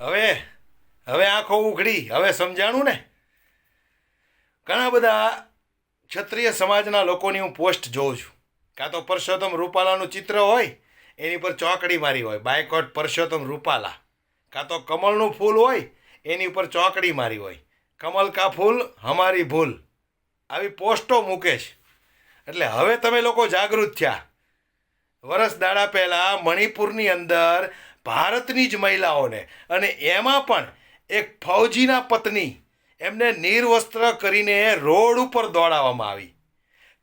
હવે હવે આંખો ઉઘડી. હવે સમજાણું ને? ઘણા બધા ક્ષત્રિય સમાજના લોકોની હું પોસ્ટ જોઉં છું. કાં તો પરસોત્તમ રૂપાલાનું ચિત્ર હોય, એની પર ચોકડી મારી હોય, બાયકોટ પરસોત્તમ રૂપાલા. કાં તો કમળનું ફૂલ હોય, એની ઉપર ચોકડી મારી હોય. કમલ કા ફૂલ, હમારી ભૂલ. આવી પોસ્ટો મૂકે છે. એટલે હવે તમે લોકો જાગૃત થયા. વરસ દાડા પહેલાં મણિપુરની અંદર ભારતની જ મહિલાઓને. અને એમાં પણ એક ફૌજીના પત્ની એમને નિર્વસ્ત્ર કરીને રોડ ઉપર દોડાવવામાં આવી.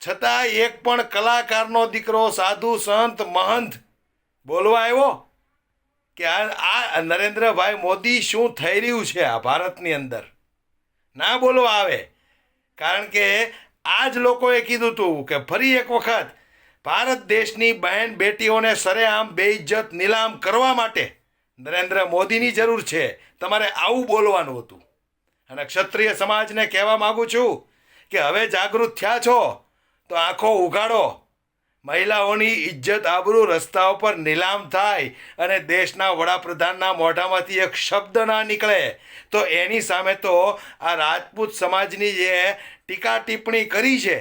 છતાં એક પણ કલાકારનો દીકરો સાધુ સંત મહંત બોલવા આવ્યો કે આ નરેન્દ્રભાઈ મોદી શું થઈ રહ્યું છે આ ભારતની અંદર? ના બોલવા આવે. કારણ કે આ જ લોકોએ કીધું હતું કે ફરી એક વખત ભારત દેશની બહેન બેટીઓને સરેઆમ બેઇજ્જત નીલામ કરવા માટે નરેન્દ્ર મોદીની જરૂર છે. તમારે આવું બોલવાનું હતું. અને ક્ષત્રિય સમાજને કહેવા માગું છું કે હવે જાગૃત થયા છો તો આંખો ઉઘાડો. મહિલાઓની ઇજ્જત આબરૂ રસ્તા ઉપર નીલામ થાય અને દેશના વડાપ્રધાનના મોઢામાંથી એક શબ્દ ના નીકળે. તો એની સામે તો આ રાજપૂત સમાજની જે ટીકા ટિપ્પણી કરી છે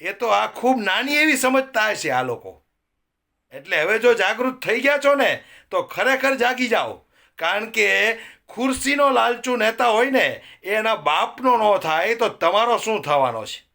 એ તો આ ખૂબ નાની એવી સમજતા હશે આ લોકો. એટલે હવે જો જાગૃત થઈ ગયા છો ને, તો ખરેખર જાગી જાઓ. કારણ કે ખુરશીનો લાલચુ નેતા હોય ને એ એના બાપનો ન થાય તો તમારો શું થવાનો છે?